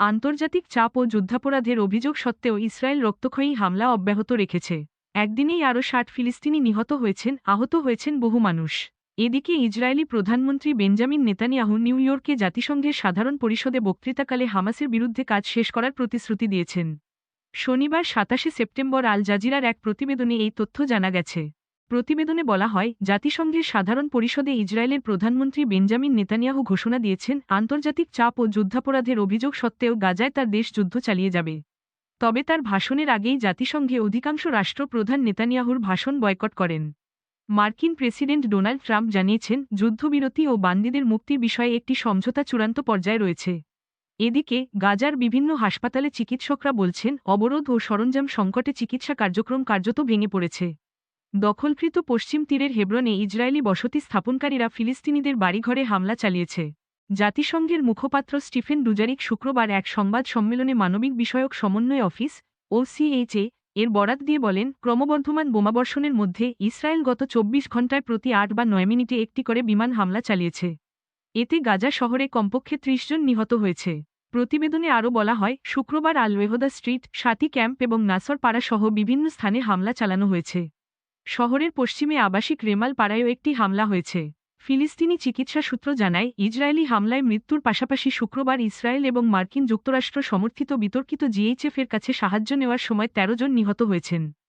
আন্তর্জাতিক চাপ ও যুদ্ধাপরাধের অভিযোগ সত্ত্বেও ইসরায়েল রক্তক্ষয়ী হামলা অব্যাহত রেখেছে। একদিনেই আরও ষাট ফিলিস্তিনি নিহত হয়েছেন, আহত হয়েছেন বহু মানুষ। এদিকে ইসরায়েলি প্রধানমন্ত্রী বেঞ্জামিন নেতানিয়াহু নিউ ইয়র্কে জাতিসংঘের সাধারণ পরিষদে বক্তৃতাকালে হামাসের বিরুদ্ধে কাজ শেষ করার প্রতিশ্রুতি দিয়েছেন। শনিবার সাতাশে সেপ্টেম্বর আল জাজিরার এক প্রতিবেদনে এই তথ্য জানা গেছে। প্রতিবেদনে বলা হয়, জাতিসংঘের সাধারণ পরিষদে ইসরায়েলের প্রধানমন্ত্রী বেঞ্জামিন নেতানিয়াহু ঘোষণা দিয়েছেন, আন্তর্জাতিক চাপ ও যুদ্ধাপরাধের অভিযোগ সত্ত্বেও গাজায় তার দেশ যুদ্ধ চালিয়ে যাবে। তবে তার ভাষণের আগেই জাতিসংঘে অধিকাংশ রাষ্ট্রপ্রধান নেতানিয়াহুর ভাষণ বয়কট করেন। মার্কিন প্রেসিডেন্ট ডোনাল্ড ট্রাম্প জানিয়েছেন, যুদ্ধবিরতি ও বান্দিদের মুক্তির বিষয়ে একটি সমঝোতা চূড়ান্ত পর্যায়ে রয়েছে। এদিকে, গাজার বিভিন্ন হাসপাতালে চিকিৎসকরা বলছেন, অবরোধ ও সরঞ্জাম সংকটে চিকিৎসা কার্যক্রম কার্যত ভেঙে পড়েছে। দখলকৃত পশ্চিম তীরের হেব্রনে ইসরায়েলি বসতি স্থাপনকারীরা ফিলিস্তিনিদের বাড়িঘরে হামলা চালিয়েছে। জাতিসংঘের মুখপাত্র স্টিফেন ডুজারিক শুক্রবার এক সংবাদ সম্মেলনে মানবিক বিষয়ক সমন্বয় অফিস ও সিএইচএ এর বরাত দিয়ে বলেন, ক্রমবর্ধমান বোমাবর্ষণের মধ্যে ইসরায়েল গত চব্বিশ ঘণ্টায় প্রতি আট বা নয় মিনিটে একটি করে বিমান হামলা চালিয়েছে। এতে গাজা শহরে কমপক্ষে ত্রিশ জন নিহত হয়েছে। প্রতিবেদনে আরও বলা হয়, শুক্রবার আল ওয়েহদা স্ট্রিট, সাতি ক্যাম্প এবং নাসর সহ বিভিন্ন স্থানে হামলা চালানো হয়েছে। শহরের পশ্চিমে আবাসিক রেমাল পাড়ায়ও একটি হামলা হয়েছে। ফিলিস্তিনি চিকিৎসা সূত্র জানায়, ইসরায়েলি হামলায় মৃত্যুর পাশাপাশি শুক্রবার ইসরায়েল এবং মার্কিন যুক্তরাষ্ট্র সমর্থিত বিতর্কিত জিএইচএফের কাছে সাহায্য নেওয়ার সময় ১৩ জন নিহত হয়েছেন।